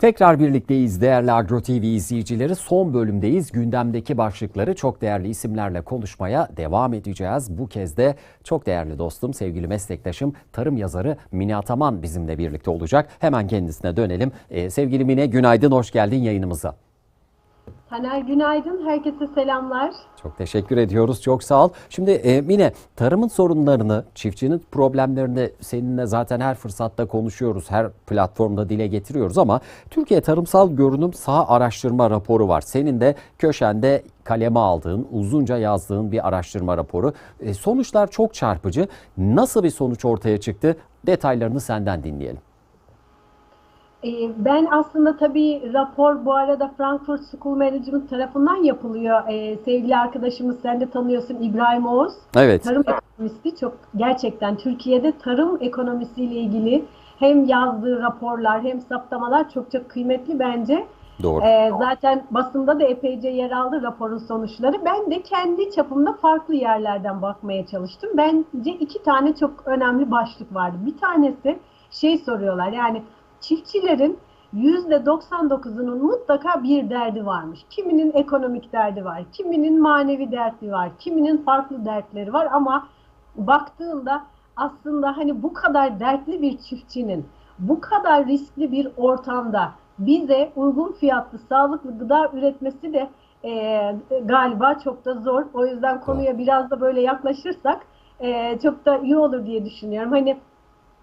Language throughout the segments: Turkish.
Tekrar birlikteyiz değerli Agro TV izleyicileri. Son bölümdeyiz. Gündemdeki başlıkları çok değerli isimlerle konuşmaya devam edeceğiz. Bu kez de çok değerli dostum, sevgili meslektaşım, tarım yazarı Mine Ataman bizimle birlikte olacak. Hemen kendisine dönelim. Ee, sevgili Mine günaydın, hoş geldin yayınımıza. Taner günaydın, herkese selamlar. Çok teşekkür ediyoruz. Çok sağ ol. Şimdi e, Mine tarımın sorunlarını, çiftçinin problemlerini seninle zaten her fırsatta konuşuyoruz. Her platformda dile getiriyoruz ama Türkiye Tarımsal Görünüm Saha Araştırma raporu var. Senin de köşende kaleme aldığın, uzunca yazdığın bir araştırma raporu. E, sonuçlar çok çarpıcı. Nasıl bir sonuç ortaya çıktı? Detaylarını senden dinleyelim. Ee, Ben aslında tabii rapor bu arada Frankfurt School Management tarafından yapılıyor. Ee, sevgili arkadaşımız sen de tanıyorsun İbrahim Oğuz. Evet. Tarım ekonomisti çok gerçekten Türkiye'de tarım ekonomisiyle ilgili hem yazdığı raporlar hem saptamalar çok çok kıymetli bence. Doğru. Ee, zaten basında da epeyce yer aldı raporun sonuçları. Ben de kendi çapımda farklı yerlerden bakmaya çalıştım. Bence iki tane çok önemli başlık vardı. Bir tanesi şey soruyorlar yani çiftçilerin %99'unun mutlaka bir derdi varmış. Kiminin ekonomik derdi var, kiminin manevi dertli var, kiminin farklı dertleri var ama baktığında aslında hani bu kadar dertli bir çiftçinin bu kadar riskli bir ortamda bize uygun fiyatlı sağlıklı gıda üretmesi de e, galiba çok da zor. O yüzden konuya biraz da böyle yaklaşırsak e, çok da iyi olur diye düşünüyorum. Hani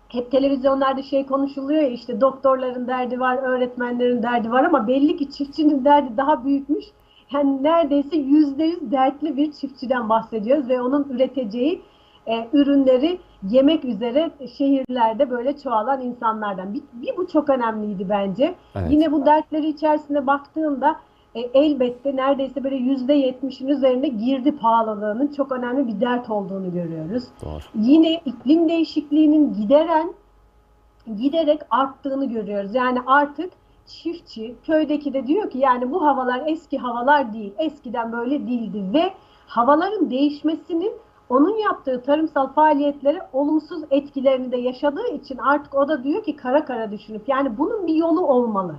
hep televizyonlarda şey konuşuluyor ya işte doktorların derdi var, öğretmenlerin derdi var ama belli ki çiftçinin derdi daha büyükmüş. Yani neredeyse yüzde yüz dertli bir çiftçiden bahsediyoruz ve onun üreteceği e, ürünleri yemek üzere şehirlerde böyle çoğalan insanlardan. Bir, bir bu çok önemliydi bence. Evet. Yine bu dertleri içerisinde baktığımda e, elbette neredeyse böyle yüzde yetmişin üzerinde girdi pahalılığının çok önemli bir dert olduğunu görüyoruz. Doğru. Yine iklim değişikliğinin gideren giderek arttığını görüyoruz. Yani artık çiftçi köydeki de diyor ki yani bu havalar eski havalar değil. Eskiden böyle değildi ve havaların değişmesinin onun yaptığı tarımsal faaliyetlere olumsuz etkilerini de yaşadığı için artık o da diyor ki kara kara düşünüp yani bunun bir yolu olmalı.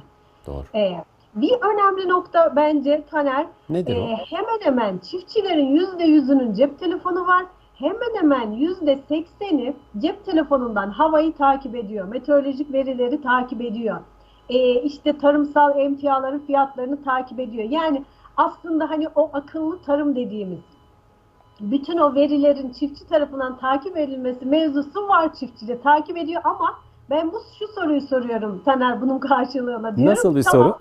Doğru. Ee, bir önemli nokta bence Taner Nedir o? ee, hemen hemen çiftçilerin yüzde yüzünün cep telefonu var. Hemen hemen yüzde sekseni cep telefonundan havayı takip ediyor. Meteorolojik verileri takip ediyor. Ee, işte tarımsal emtiaların fiyatlarını takip ediyor. Yani aslında hani o akıllı tarım dediğimiz bütün o verilerin çiftçi tarafından takip edilmesi mevzusu var çiftçide takip ediyor ama ben bu şu soruyu soruyorum Taner bunun karşılığında diyorum. Nasıl bir tamam, soru?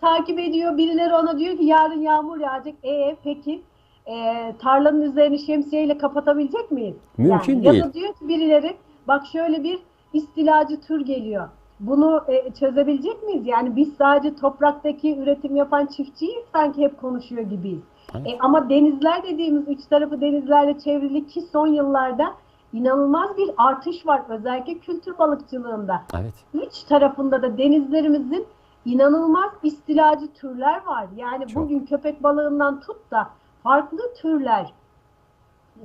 Takip ediyor. Birileri ona diyor ki yarın yağmur yağacak. E peki e, tarlanın üzerini şemsiyeyle kapatabilecek miyiz? Mümkün yani, değil. Ya da diyor ki birileri bak şöyle bir istilacı tür geliyor. Bunu e, çözebilecek miyiz? Yani biz sadece topraktaki üretim yapan çiftçiyi sanki hep konuşuyor gibiyiz. Evet. E, ama denizler dediğimiz üç tarafı denizlerle çevrili ki son yıllarda inanılmaz bir artış var özellikle kültür balıkçılığında. Evet. Üç tarafında da denizlerimizin inanılmaz istilacı türler var. Yani Çok. bugün köpek balığından tut da farklı türler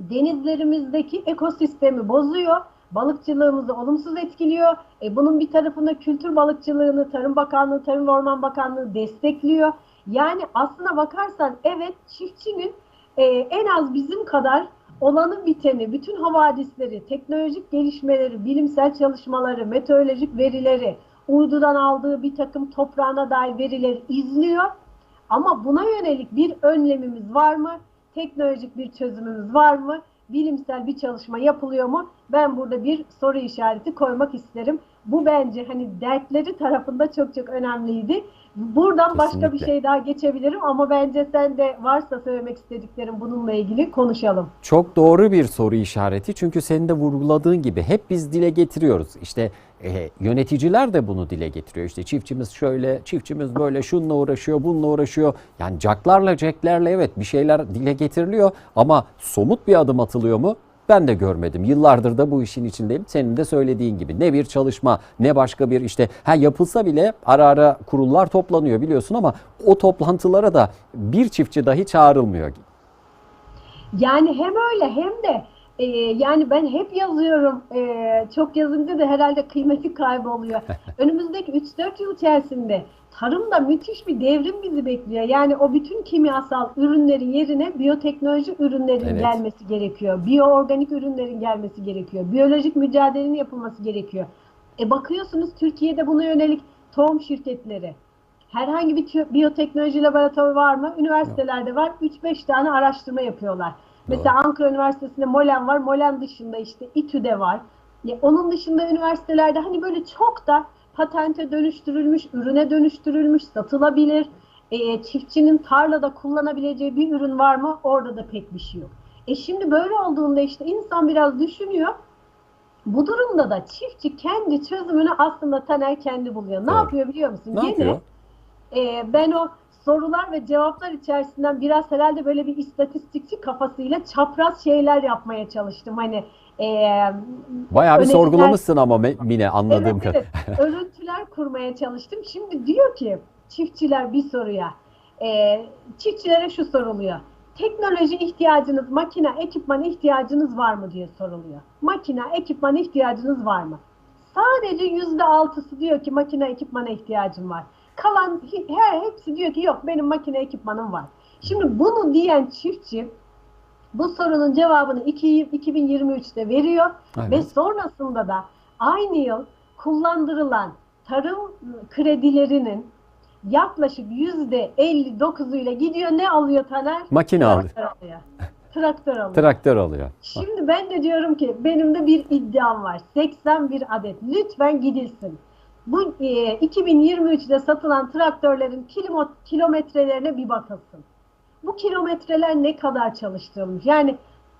denizlerimizdeki ekosistemi bozuyor. Balıkçılığımızı olumsuz etkiliyor. E, bunun bir tarafında kültür balıkçılığını Tarım Bakanlığı, Tarım ve Orman Bakanlığı destekliyor. Yani aslına bakarsan evet çiftçinin e, en az bizim kadar olanı biteni, bütün havadisleri, teknolojik gelişmeleri, bilimsel çalışmaları, meteorolojik verileri, uydudan aldığı bir takım toprağına dair verileri izliyor. Ama buna yönelik bir önlemimiz var mı? Teknolojik bir çözümümüz var mı? Bilimsel bir çalışma yapılıyor mu? Ben burada bir soru işareti koymak isterim. Bu bence hani dertleri tarafında çok çok önemliydi. Buradan başka bir Kesinlikle. şey daha geçebilirim ama bence sen de varsa söylemek istediklerim bununla ilgili konuşalım. Çok doğru bir soru işareti çünkü senin de vurguladığın gibi hep biz dile getiriyoruz. İşte e, yöneticiler de bunu dile getiriyor. İşte çiftçimiz şöyle, çiftçimiz böyle şununla uğraşıyor, bununla uğraşıyor. Yani caklarla ceklerle evet bir şeyler dile getiriliyor ama somut bir adım atılıyor mu? Ben de görmedim. Yıllardır da bu işin içindeyim. Senin de söylediğin gibi ne bir çalışma ne başka bir işte ha yapılsa bile ara ara kurullar toplanıyor biliyorsun ama o toplantılara da bir çiftçi dahi çağrılmıyor. Yani hem öyle hem de Ee, yani ben hep yazıyorum. Ee, çok yazınca da herhalde kıymeti kayboluyor. Önümüzdeki 3-4 yıl içerisinde tarımda müthiş bir devrim bizi bekliyor. Yani o bütün kimyasal ürünlerin yerine biyoteknoloji ürünlerin Evet. gelmesi gerekiyor. Biyoorganik ürünlerin gelmesi gerekiyor. Biyolojik mücadelenin yapılması gerekiyor. E bakıyorsunuz Türkiye'de buna yönelik tohum şirketleri. Herhangi bir biyoteknoloji laboratuvarı var mı? Üniversitelerde var. 3-5 tane araştırma yapıyorlar. Mesela Ankara Üniversitesi'nde Molen var. Molen dışında işte İTÜ'de var. Ya onun dışında üniversitelerde hani böyle çok da patente dönüştürülmüş, ürüne dönüştürülmüş, satılabilir. E, çiftçinin tarlada kullanabileceği bir ürün var mı? Orada da pek bir şey yok. E şimdi böyle olduğunda işte insan biraz düşünüyor. Bu durumda da çiftçi kendi çözümünü aslında Taner kendi buluyor. Ne Doğru. yapıyor biliyor musun? Ne Gene yapıyor? e, ben o sorular ve cevaplar içerisinden biraz herhalde böyle bir istatistikçi kafasıyla çapraz şeyler yapmaya çalıştım. Hani e, Bayağı bir sorgulamışsın ama Mine anladığım evet, kadarıyla. evet. örüntüler kurmaya çalıştım. Şimdi diyor ki çiftçiler bir soruya e, çiftçilere şu soruluyor. Teknoloji ihtiyacınız, makine, ekipman ihtiyacınız var mı diye soruluyor. Makine, ekipman ihtiyacınız var mı? Sadece yüzde altısı diyor ki makine, ekipmana ihtiyacım var. Kalan her hepsi diyor ki yok benim makine, ekipmanım var. Şimdi bunu diyen çiftçi bu sorunun cevabını iki- 2023'te veriyor Evet. ve sonrasında da aynı yıl kullandırılan tarım kredilerinin yaklaşık yüzde 59'uyla gidiyor. Ne alıyor Taner? Makine alıyor. Traktör alıyor. Traktör alıyor. Traktör alıyor. Şimdi ben de diyorum ki benim de bir iddiam var. 81 adet. Lütfen gidilsin. Bu e, 2023'de satılan traktörlerin kilo, kilometrelerine bir bakılsın. Bu kilometreler ne kadar çalıştırılmış? Yani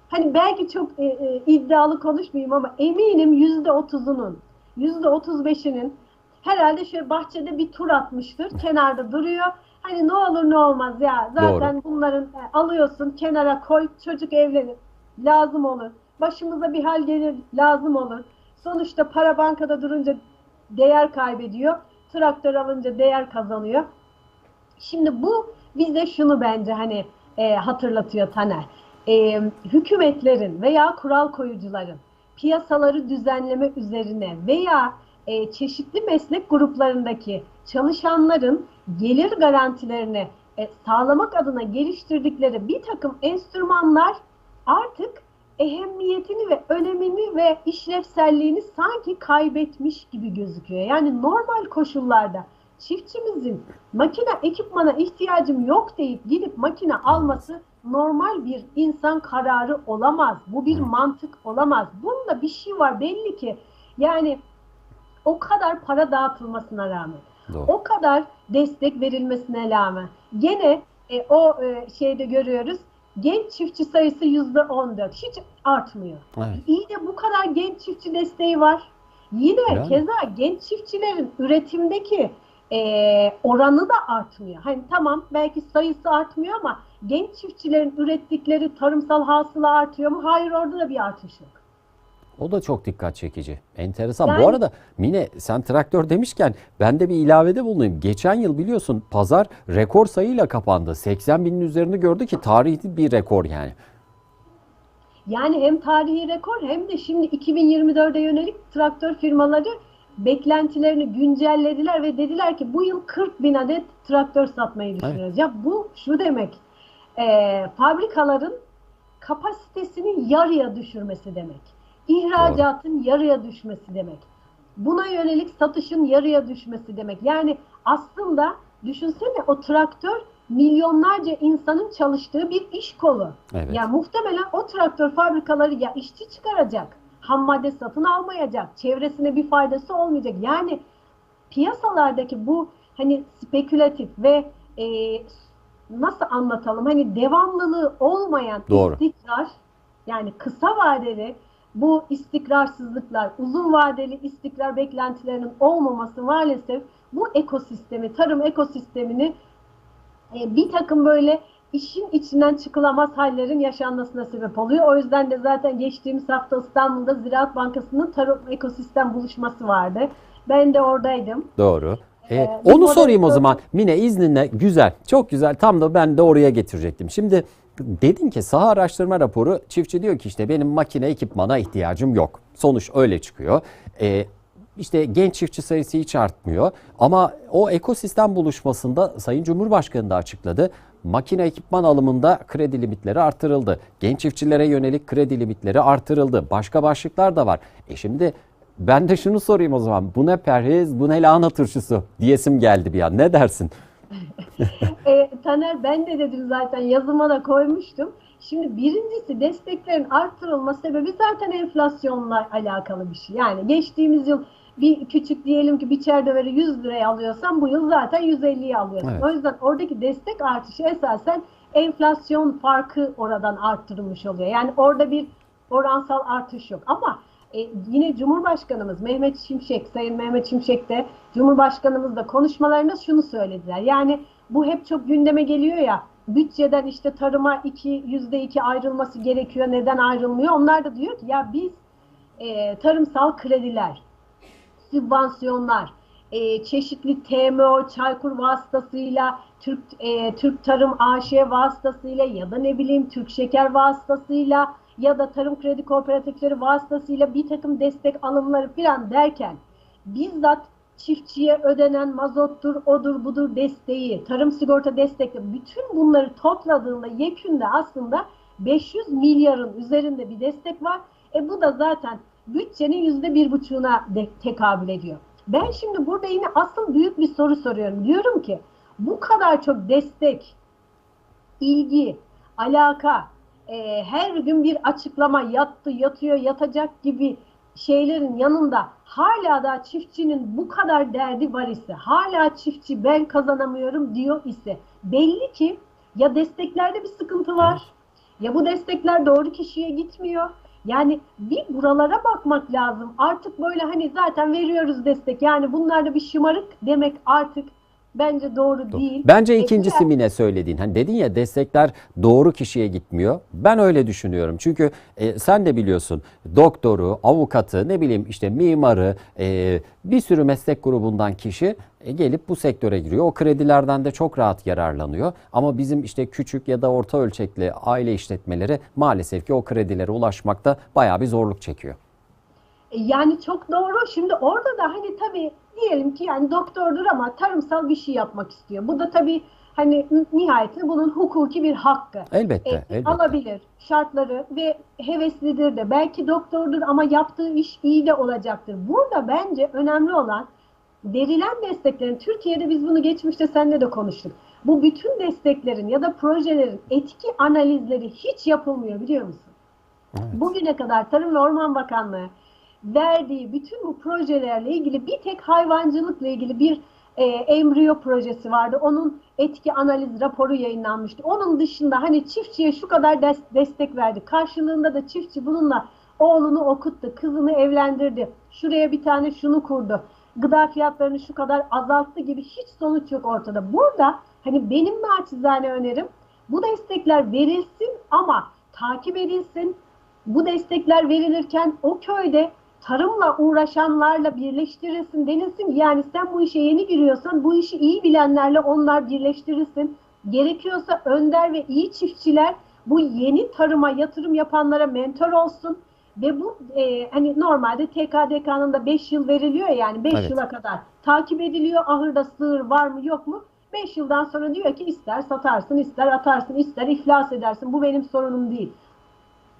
hani belki çok e, e, iddialı konuşmayayım ama eminim yüzde otuzunun, yüzde otuz beşinin herhalde şöyle bahçede bir tur atmıştır. Kenarda duruyor. Hani ne olur ne olmaz ya. Zaten bunların e, alıyorsun kenara koy çocuk evlenir. Lazım olur. Başımıza bir hal gelir lazım olur. Sonuçta para bankada durunca değer kaybediyor. Traktör alınca değer kazanıyor. Şimdi bu bize şunu bence hani e, hatırlatıyor Taner. E, hükümetlerin veya kural koyucuların piyasaları düzenleme üzerine veya e, çeşitli meslek gruplarındaki çalışanların gelir garantilerini e, sağlamak adına geliştirdikleri bir takım enstrümanlar artık ehemmiyetini ve önemini ve işlevselliğini sanki kaybetmiş gibi gözüküyor. Yani normal koşullarda çiftçimizin makine ekipmana ihtiyacım yok deyip gidip makine alması normal bir insan kararı olamaz. Bu bir mantık olamaz. Bunda bir şey var belli ki. Yani o kadar para dağıtılmasına rağmen, Doğru. o kadar destek verilmesine rağmen gene e, o e, şeyde görüyoruz. Genç çiftçi sayısı yüzde 14. Hiç artmıyor. Evet. İyi de bu kadar genç çiftçi desteği var. Yine Yani. keza genç çiftçilerin üretimdeki e, oranı da artmıyor. Hani tamam belki sayısı artmıyor ama genç çiftçilerin ürettikleri tarımsal hasıla artıyor mu? Hayır orada da bir artış yok. O da çok dikkat çekici. Enteresan. Yani- Bu arada Mine sen traktör demişken ben de bir ilavede bulunayım. Geçen yıl biliyorsun pazar rekor sayıyla kapandı. 80 binin üzerini gördü ki tarihi bir rekor yani. Yani hem tarihi rekor hem de şimdi 2024'e yönelik traktör firmaları beklentilerini güncellediler ve dediler ki bu yıl 40 bin adet traktör satmayı düşünüyoruz. Ya bu şu demek e, fabrikaların kapasitesini yarıya düşürmesi demek. İhracatın yarıya düşmesi demek. Buna yönelik satışın yarıya düşmesi demek. Yani aslında düşünsene o traktör milyonlarca insanın çalıştığı bir iş kolu. Evet. Ya muhtemelen o traktör fabrikaları ya işçi çıkaracak, ham madde satın almayacak, çevresine bir faydası olmayacak. Yani piyasalardaki bu hani spekülatif ve e, nasıl anlatalım hani devamlılığı olmayan Doğru. istikrar yani kısa vadeli bu istikrarsızlıklar, uzun vadeli istikrar beklentilerinin olmaması maalesef bu ekosistemi, tarım ekosistemini e, bir takım böyle işin içinden çıkılamaz hallerin yaşanmasına sebep oluyor. O yüzden de zaten geçtiğimiz hafta İstanbul'da Ziraat Bankası'nın tarım ekosistem buluşması vardı. Ben de oradaydım. Doğru. Ee, Ee, onu sorayım o zaman. Mine izninle güzel. Çok güzel. Tam da ben de oraya getirecektim. Şimdi Dedin ki saha araştırma raporu çiftçi diyor ki işte benim makine ekipmana ihtiyacım yok. Sonuç öyle çıkıyor. Ee, işte genç çiftçi sayısı hiç artmıyor. Ama o ekosistem buluşmasında Sayın Cumhurbaşkanı da açıkladı. Makine ekipman alımında kredi limitleri artırıldı. Genç çiftçilere yönelik kredi limitleri artırıldı. Başka başlıklar da var. E şimdi ben de şunu sorayım o zaman. Bu ne perhiz, bu ne lahana turşusu diyesim geldi bir an. Ne dersin? E, Taner ben de dedim zaten yazıma da koymuştum. Şimdi birincisi desteklerin artırılma sebebi zaten enflasyonla alakalı bir şey. Yani geçtiğimiz yıl bir küçük diyelim ki biçer döveri 100 liraya alıyorsan bu yıl zaten 150'ye alıyorsun. Evet. O yüzden oradaki destek artışı esasen enflasyon farkı oradan arttırılmış oluyor. Yani orada bir oransal artış yok. Ama e, yine Cumhurbaşkanımız Mehmet Şimşek, Sayın Mehmet Şimşek de Cumhurbaşkanımız da konuşmalarında şunu söylediler. Yani bu hep çok gündeme geliyor ya bütçeden işte tarıma iki, yüzde iki ayrılması gerekiyor. Neden ayrılmıyor? Onlar da diyor ki ya biz e, tarımsal krediler, sübvansiyonlar, e, çeşitli TMO, Çaykur vasıtasıyla, Türk e, Türk Tarım AŞ vasıtasıyla ya da ne bileyim Türk Şeker vasıtasıyla ya da tarım kredi kooperatifleri vasıtasıyla bir takım destek alımları falan derken bizzat çiftçiye ödenen mazottur, odur budur desteği, tarım sigorta destekli bütün bunları topladığında yekünde aslında 500 milyarın üzerinde bir destek var. E bu da zaten bütçenin yüzde bir buçuğuna tekabül ediyor. Ben şimdi burada yine asıl büyük bir soru soruyorum. Diyorum ki bu kadar çok destek, ilgi, alaka, e, her gün bir açıklama yattı, yatıyor, yatacak gibi şeylerin yanında hala da çiftçinin bu kadar derdi var ise, hala çiftçi ben kazanamıyorum diyor ise belli ki ya desteklerde bir sıkıntı var, ya bu destekler doğru kişiye gitmiyor. Yani bir buralara bakmak lazım. Artık böyle hani zaten veriyoruz destek. Yani bunlarda bir şımarık demek artık bence doğru değil. Bence ikincisi mi ne söylediğin? Hani dedin ya destekler doğru kişiye gitmiyor. Ben öyle düşünüyorum. Çünkü e, sen de biliyorsun doktoru, avukatı, ne bileyim işte mimarı, e, bir sürü meslek grubundan kişi e, gelip bu sektöre giriyor. O kredilerden de çok rahat yararlanıyor. Ama bizim işte küçük ya da orta ölçekli aile işletmeleri maalesef ki o kredilere ulaşmakta bayağı bir zorluk çekiyor. Yani çok doğru. Şimdi orada da hani tabii diyelim ki yani doktordur ama tarımsal bir şey yapmak istiyor. Bu da tabii hani nihayetinde bunun hukuki bir hakkı. Elbette, E, elbette. alabilir şartları ve heveslidir de. Belki doktordur ama yaptığı iş iyi de olacaktır. Burada bence önemli olan verilen desteklerin Türkiye'de biz bunu geçmişte seninle de konuştuk. Bu bütün desteklerin ya da projelerin etki analizleri hiç yapılmıyor biliyor musun? Bugüne kadar Tarım ve Orman Bakanlığı verdiği bütün bu projelerle ilgili bir tek hayvancılıkla ilgili bir e, embriyo projesi vardı. Onun etki analiz raporu yayınlanmıştı. Onun dışında hani çiftçiye şu kadar des- destek verdi. Karşılığında da çiftçi bununla oğlunu okuttu, kızını evlendirdi. Şuraya bir tane şunu kurdu. Gıda fiyatlarını şu kadar azalttı gibi hiç sonuç yok ortada. Burada hani benim naçizane önerim bu destekler verilsin ama takip edilsin. Bu destekler verilirken o köyde tarımla uğraşanlarla birleştirilsin denilsin. ki, Yani sen bu işe yeni giriyorsan bu işi iyi bilenlerle onlar birleştirilsin. Gerekiyorsa önder ve iyi çiftçiler bu yeni tarıma yatırım yapanlara mentor olsun. Ve bu e, hani normalde TKDK'nın da 5 yıl veriliyor ya, yani 5 Evet. yıla kadar takip ediliyor. Ahırda sığır var mı yok mu? 5 yıldan sonra diyor ki ister satarsın, ister atarsın, ister iflas edersin. Bu benim sorunum değil.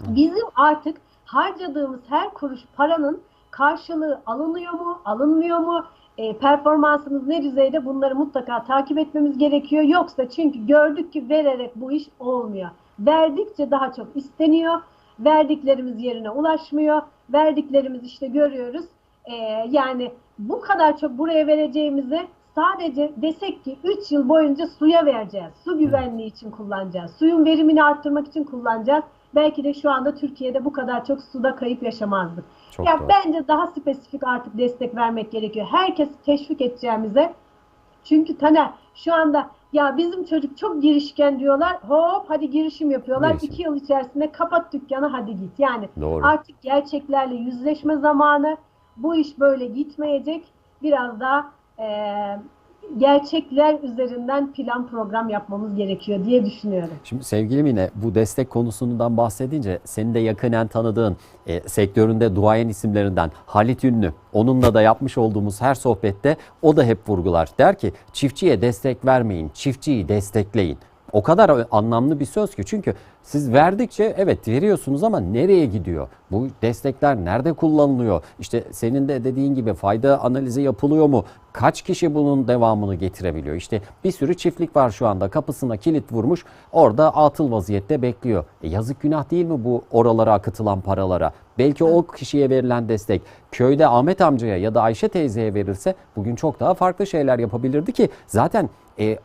Bizim artık harcadığımız her kuruş paranın karşılığı alınıyor mu, alınmıyor mu? E, performansımız ne düzeyde bunları mutlaka takip etmemiz gerekiyor. Yoksa çünkü gördük ki vererek bu iş olmuyor. Verdikçe daha çok isteniyor. Verdiklerimiz yerine ulaşmıyor. Verdiklerimiz işte görüyoruz. E, yani bu kadar çok buraya vereceğimize sadece desek ki 3 yıl boyunca suya vereceğiz. Su güvenliği için kullanacağız. Suyun verimini arttırmak için kullanacağız. Belki de şu anda Türkiye'de bu kadar çok suda kayıp yaşamazdık. Çok ya doğru. bence daha spesifik artık destek vermek gerekiyor. Herkesi teşvik edeceğimize. Çünkü Taner şu anda ya bizim çocuk çok girişken diyorlar. Hop hadi girişim yapıyorlar. Girişim. İki yıl içerisinde kapat dükkanı hadi git. Yani Doğru. artık gerçeklerle yüzleşme zamanı. Bu iş böyle gitmeyecek. Biraz daha gerçekler üzerinden plan program yapmamız gerekiyor diye düşünüyorum. Şimdi sevgilim yine bu destek konusundan bahsedince senin de yakinen tanıdığın e, sektöründe duayen isimlerinden Halit Ünlü. Onunla da yapmış olduğumuz her sohbette o da hep vurgular. Der ki çiftçiye destek vermeyin, çiftçiyi destekleyin. O kadar anlamlı bir söz ki çünkü siz verdikçe evet veriyorsunuz ama nereye gidiyor? Bu destekler nerede kullanılıyor? İşte senin de dediğin gibi fayda analizi yapılıyor mu? Kaç kişi bunun devamını getirebiliyor? İşte bir sürü çiftlik var şu anda kapısına kilit vurmuş orada atıl vaziyette bekliyor. E yazık günah değil mi bu oralara akıtılan paralara? Belki o kişiye verilen destek köyde Ahmet amcaya ya da Ayşe teyzeye verilse bugün çok daha farklı şeyler yapabilirdi ki zaten e,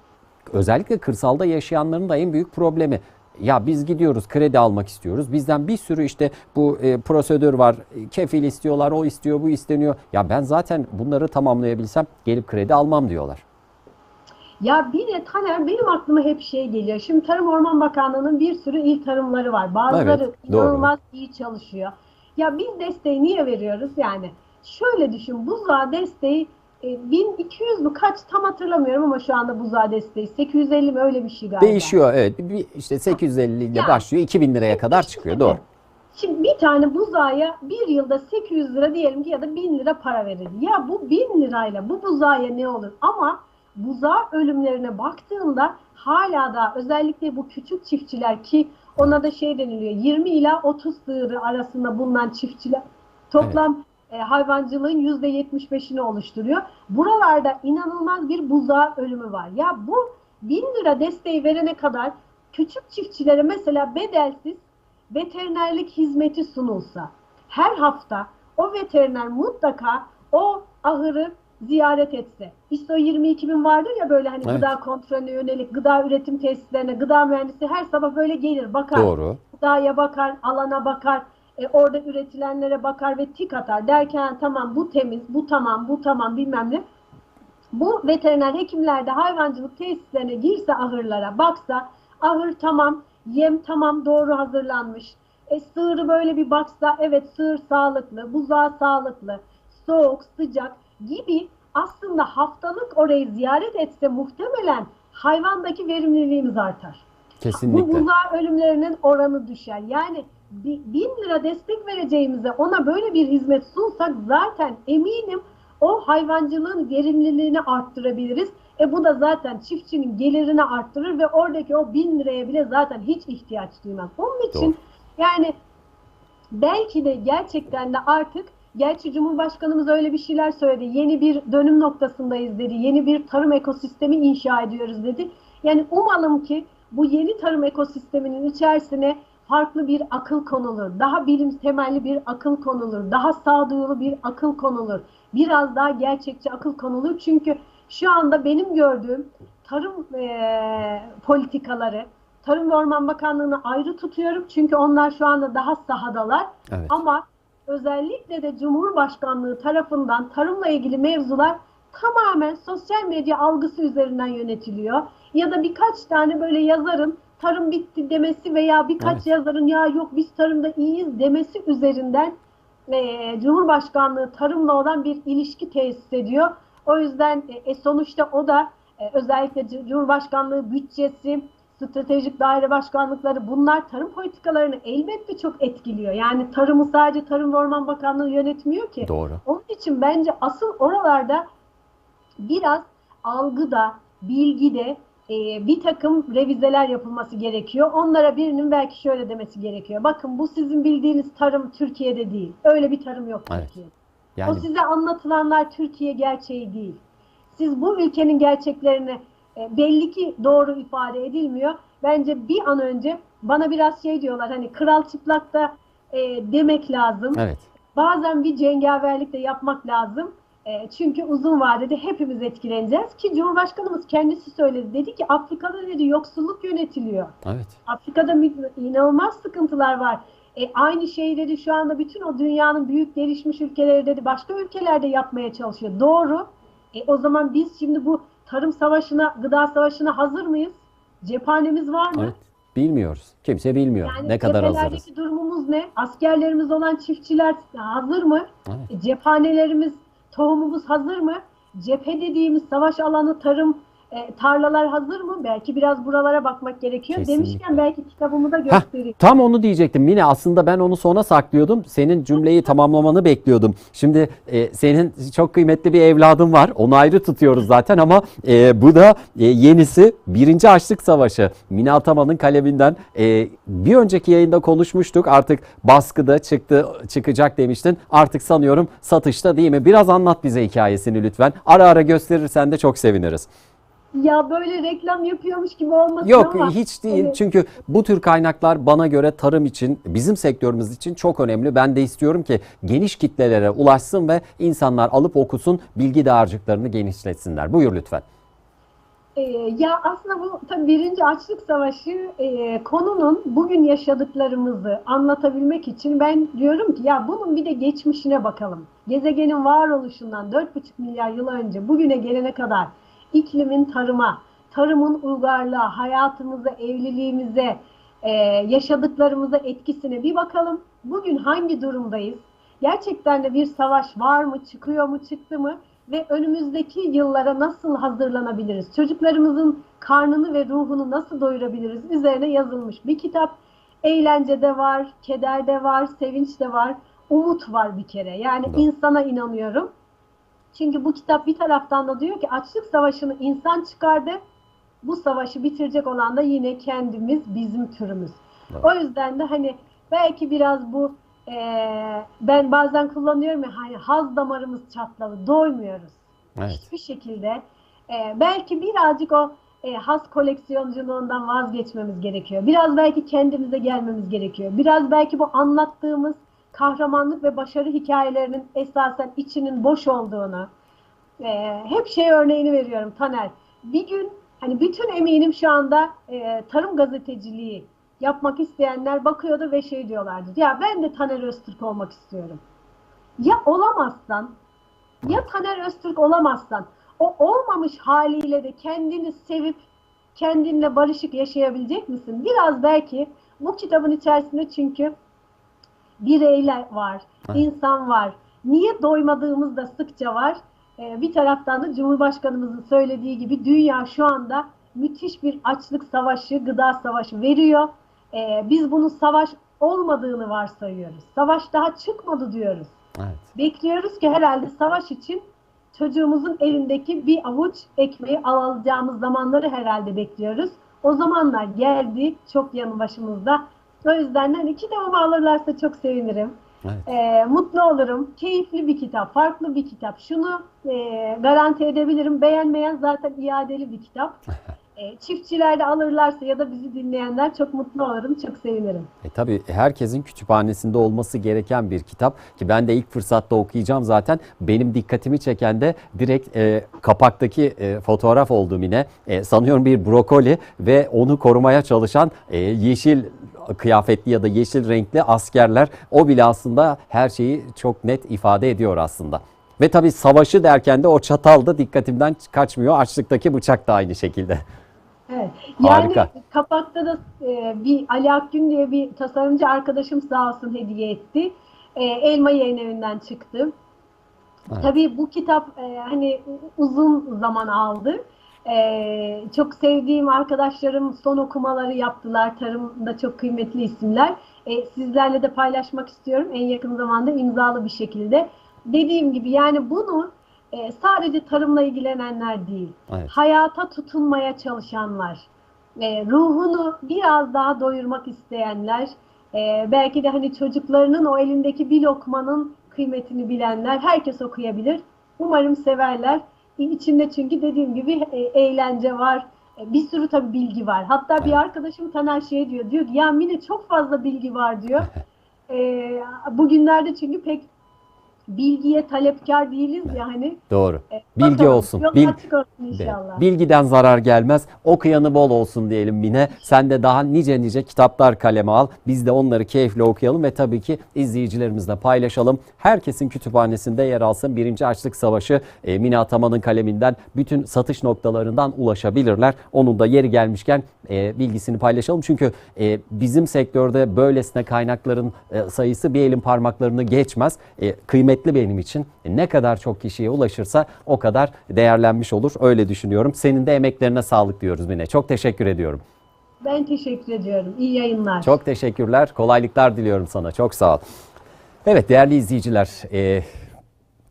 özellikle kırsalda yaşayanların da en büyük problemi. Ya biz gidiyoruz kredi almak istiyoruz. Bizden bir sürü işte bu e, prosedür var. Kefil istiyorlar, o istiyor, bu isteniyor. Ya ben zaten bunları tamamlayabilsem gelip kredi almam diyorlar. Ya bir de Taner benim aklıma hep şey geliyor. Şimdi Tarım Orman Bakanlığı'nın bir sürü il tarımları var. Bazıları Evet, inanılmaz iyi çalışıyor. Ya biz desteği niye veriyoruz yani? Şöyle düşün buzağa desteği 1200 mü kaç tam hatırlamıyorum ama şu anda buzağa desteği 850 mi öyle bir şey galiba. Değişiyor evet. Bir, işte 850 ile Yani. başlıyor 2000 liraya kadar çıkıyor doğru. Şimdi bir tane buzağa bir yılda 800 lira diyelim ki ya da 1000 lira para verildi. Ya bu 1000 lirayla bu buzağa ne olur? Ama buzağı ölümlerine baktığında hala da özellikle bu küçük çiftçiler ki ona da şey deniliyor 20 ila 30 sığırı arasında bulunan çiftçiler toplam e, hayvancılığın %75'ini oluşturuyor. Buralarda inanılmaz bir buzağı ölümü var. Ya bu 1000 lira desteği verene kadar küçük çiftçilere mesela bedelsiz veterinerlik hizmeti sunulsa her hafta o veteriner mutlaka o ahırı ziyaret etse. İşte o 22 bin vardır ya böyle hani Evet. gıda kontrolüne yönelik gıda üretim tesislerine gıda mühendisi her sabah böyle gelir bakar. Doğru. Gıdaya bakar, alana bakar, e, orada üretilenlere bakar ve tik atar. Derken tamam bu temiz, bu tamam, bu tamam bilmem ne. Bu veteriner hekimler de hayvancılık tesislerine girse ahırlara baksa ahır tamam, yem tamam doğru hazırlanmış. E, sığırı böyle bir baksa evet sığır sağlıklı, buzağı sağlıklı, soğuk, sıcak gibi aslında haftalık orayı ziyaret etse muhtemelen hayvandaki verimliliğimiz artar. Bu Kesinlikle. buzağı ölümlerinin oranı düşer. Yani bin lira destek vereceğimize ona böyle bir hizmet sunsak zaten eminim o hayvancılığın verimliliğini arttırabiliriz. E bu da zaten çiftçinin gelirini arttırır ve oradaki o bin liraya bile zaten hiç ihtiyaç duymaz. Onun için Doğru. yani belki de gerçekten de artık gerçi Cumhurbaşkanımız öyle bir şeyler söyledi. Yeni bir dönüm noktasındayız dedi. Yeni bir tarım ekosistemi inşa ediyoruz dedi. Yani umalım ki bu yeni tarım ekosisteminin içerisine farklı bir akıl konulur. Daha bilim temelli bir akıl konulur. Daha sağduyulu bir akıl konulur. Biraz daha gerçekçi akıl konulur. Çünkü şu anda benim gördüğüm tarım eee, politikaları, Tarım ve Orman Bakanlığı'nı ayrı tutuyorum. Çünkü onlar şu anda daha sahadalar. Evet. Ama özellikle de Cumhurbaşkanlığı tarafından tarımla ilgili mevzular tamamen sosyal medya algısı üzerinden yönetiliyor. Ya da birkaç tane böyle yazarın tarım bitti demesi veya birkaç Evet. yazarın ya yok biz tarımda iyiyiz demesi üzerinden eee, Cumhurbaşkanlığı tarımla olan bir ilişki tesis ediyor. O yüzden e, e, sonuçta o da e, özellikle Cumhurbaşkanlığı bütçesi, stratejik daire başkanlıkları bunlar tarım politikalarını elbette çok etkiliyor. Yani tarımı sadece Tarım ve Orman Bakanlığı yönetmiyor ki. Doğru. Onun için bence asıl oralarda biraz algıda, bilgide e, bir takım revizeler yapılması gerekiyor. Onlara birinin belki şöyle demesi gerekiyor. Bakın bu sizin bildiğiniz tarım Türkiye'de değil. Öyle bir tarım yok Evet. Türkiye'de. O Yani size anlatılanlar Türkiye gerçeği değil. Siz bu ülkenin gerçeklerini e, belli ki doğru ifade edilmiyor. Bence bir an önce bana biraz şey diyorlar hani kral çıplakta e, demek lazım. evet. Bazen bir cengaverlik de yapmak lazım. E, çünkü uzun vadede hepimiz etkileneceğiz ki Cumhurbaşkanımız kendisi söyledi. Dedi ki Afrika'da dedi yoksulluk yönetiliyor. Evet. Afrika'da inanılmaz sıkıntılar var. E, aynı şeyi dedi şu anda bütün o dünyanın büyük gelişmiş ülkeleri dedi başka ülkelerde yapmaya çalışıyor. Doğru. E, o zaman biz şimdi bu tarım savaşına, gıda savaşına hazır mıyız? Cephanemiz var mı? Evet. Bilmiyoruz. Kimse bilmiyor Yani ne kadar hazırız. durumumuz ne? Askerlerimiz olan çiftçiler hazır mı? Evet. E, Cephanelerimiz, tohumumuz hazır mı? cephe dediğimiz savaş alanı, tarım, e, tarlalar hazır mı? Belki biraz buralara bakmak gerekiyor. Kesinlikle. Demişken belki kitabımı da Heh, göstereyim. tam onu diyecektim. Mine aslında ben onu sona saklıyordum. Senin cümleyi tamamlamanı bekliyordum. Şimdi e, senin çok kıymetli bir evladın var. Onu ayrı tutuyoruz zaten ama e, bu da e, yenisi Birinci Açlık Savaşı. Mine Ataman'ın kaleminden e, bir önceki yayında konuşmuştuk. Artık baskıda çıktı çıkacak demiştin. Artık sanıyorum satışta değil mi? Biraz anlat bize hikayesini lütfen. Ara ara gösterirsen de çok seviniriz. Ya böyle reklam yapıyormuş gibi olmasın Yok ama hiç değil. Evet. Çünkü bu tür kaynaklar bana göre tarım için, bizim sektörümüz için çok önemli. Ben de istiyorum ki geniş kitlelere ulaşsın ve insanlar alıp okusun, bilgi dağarcıklarını genişletsinler. Buyur lütfen. Ee, ya aslında bu tabii birinci açlık savaşı e, konunun bugün yaşadıklarımızı anlatabilmek için ben diyorum ki ya bunun bir de geçmişine bakalım. Gezegenin varoluşundan 4,5 milyar yıl önce bugüne gelene kadar iklimin tarıma, tarımın uygarlığa, hayatımıza, evliliğimize, e, yaşadıklarımıza etkisine bir bakalım. Bugün hangi durumdayız? Gerçekten de bir savaş var mı, çıkıyor mu, çıktı mı? Ve önümüzdeki yıllara nasıl hazırlanabiliriz? Çocuklarımızın karnını ve ruhunu nasıl doyurabiliriz? Üzerine yazılmış bir kitap. Eğlence de var, keder de var, sevinç de var, umut var bir kere. Yani insana inanıyorum. Çünkü bu kitap bir taraftan da diyor ki açlık savaşını insan çıkardı. Bu savaşı bitirecek olan da yine kendimiz, bizim türümüz. Evet. O yüzden de hani belki biraz bu eee, ben bazen kullanıyorum ya hani haz damarımız çatladı, doymuyoruz. Evet. Hiçbir şekilde. Eee, belki birazcık o eee haz koleksiyonculuğundan vazgeçmemiz gerekiyor. Biraz belki kendimize gelmemiz gerekiyor. Biraz belki bu anlattığımız kahramanlık ve başarı hikayelerinin esasen içinin boş olduğunu, ee, hep şey örneğini veriyorum Taner. Bir gün hani bütün eminim şu anda e, tarım gazeteciliği yapmak isteyenler bakıyordu ve şey diyorlardı. Ya ben de Taner Öztürk olmak istiyorum. Ya olamazsan, ya Taner Öztürk olamazsan, o olmamış haliyle de kendini sevip kendinle barışık yaşayabilecek misin? Biraz belki bu kitabın içerisinde çünkü bireyler var, Evet. insan var. Niye doymadığımız da sıkça var. Ee, bir taraftan da Cumhurbaşkanımızın söylediği gibi dünya şu anda müthiş bir açlık savaşı, gıda savaşı veriyor. Ee, biz bunun savaş olmadığını varsayıyoruz. Savaş daha çıkmadı diyoruz. Evet. Bekliyoruz ki herhalde savaş için çocuğumuzun elindeki bir avuç ekmeği alacağımız zamanları herhalde bekliyoruz. O zamanlar geldi çok yanı başımızda. O yüzden de hani kitabımı alırlarsa çok sevinirim. Evet. Ee, mutlu olurum. Keyifli bir kitap, farklı bir kitap. Şunu e, garanti edebilirim. Beğenmeyen zaten iadeli bir kitap. E, çiftçiler de alırlarsa ya da bizi dinleyenler çok mutlu olurum, çok sevinirim. E tabii herkesin kütüphanesinde olması gereken bir kitap ki ben de ilk fırsatta okuyacağım zaten. Benim dikkatimi çeken de direkt e, kapaktaki e, fotoğraf oldu yine. E, sanıyorum bir brokoli ve onu korumaya çalışan e, yeşil kıyafetli ya da yeşil renkli askerler. O bile aslında her şeyi çok net ifade ediyor aslında. Ve tabii savaşı derken de o çatal da dikkatimden kaçmıyor. Açlıktaki bıçak da aynı şekilde. Evet. Yani Harika. kapakta da e, bir Ali Akgün diye bir tasarımcı arkadaşım sağ olsun hediye etti. E, Elma Yayın Evi'nden çıktı. Evet. Tabii bu kitap e, hani uzun zaman aldı. E, çok sevdiğim arkadaşlarım son okumaları yaptılar. Tarımda çok kıymetli isimler. E, sizlerle de paylaşmak istiyorum en yakın zamanda imzalı bir şekilde. Dediğim gibi yani bunu e, sadece tarımla ilgilenenler değil, Evet. hayata tutunmaya çalışanlar, e, ruhunu biraz daha doyurmak isteyenler, e, belki de hani çocuklarının o elindeki bir lokmanın kıymetini bilenler, herkes okuyabilir. Umarım severler. İçinde çünkü dediğim gibi e, eğlence var, e, bir sürü tabii bilgi var. Hatta bir arkadaşım Taner şey diyor, diyor ki ya Mine çok fazla bilgi var diyor. E, bugünlerde çünkü pek bilgiye talepkar değiliz ya hani. Doğru. E, Bilgi bakalım, olsun. Bil- olsun inşallah. Bilgiden zarar gelmez. Okuyanı bol olsun diyelim yine. Sen de daha nice nice kitaplar kaleme al. Biz de onları keyifle okuyalım ve tabii ki izleyicilerimizle paylaşalım. Herkesin kütüphanesinde yer alsın. Birinci Açlık Savaşı e, Mine Ataman'ın kaleminden bütün satış noktalarından ulaşabilirler. Onun da yeri gelmişken e, bilgisini paylaşalım. Çünkü e, bizim sektörde böylesine kaynakların e, sayısı bir elin parmaklarını geçmez. E, kıymetli benim için. E, ne kadar çok kişiye ulaşırsa o kadar değerlenmiş olur. Öyle düşünüyorum. Senin de emeklerine sağlık diyoruz Mine. Çok teşekkür ediyorum. Ben teşekkür ediyorum. İyi yayınlar. Çok teşekkürler. Kolaylıklar diliyorum sana. Çok sağ ol. Evet değerli izleyiciler, e,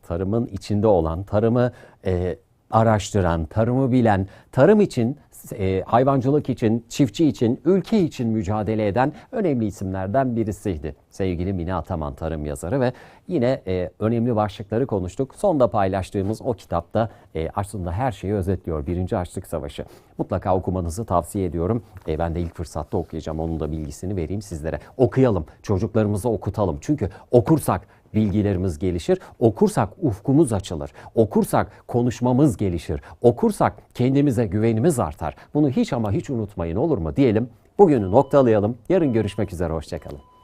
tarımın içinde olan, tarımı e, araştıran, tarımı bilen, tarım için, e, hayvancılık için, çiftçi için, ülke için mücadele eden önemli isimlerden birisiydi. Sevgili Mine Ataman tarım yazarı ve yine e, önemli başlıkları konuştuk. Sonda paylaştığımız o kitapta e, aslında her şeyi özetliyor. Birinci Açlık Savaşı. Mutlaka okumanızı tavsiye ediyorum. E, ben de ilk fırsatta okuyacağım. Onun da bilgisini vereyim sizlere. Okuyalım, çocuklarımızı okutalım. Çünkü okursak bilgilerimiz gelişir. Okursak ufkumuz açılır. Okursak konuşmamız gelişir. Okursak kendimize güvenimiz artar. Bunu hiç ama hiç unutmayın olur mu diyelim. Bugünü noktalayalım. Yarın görüşmek üzere. Hoşçakalın.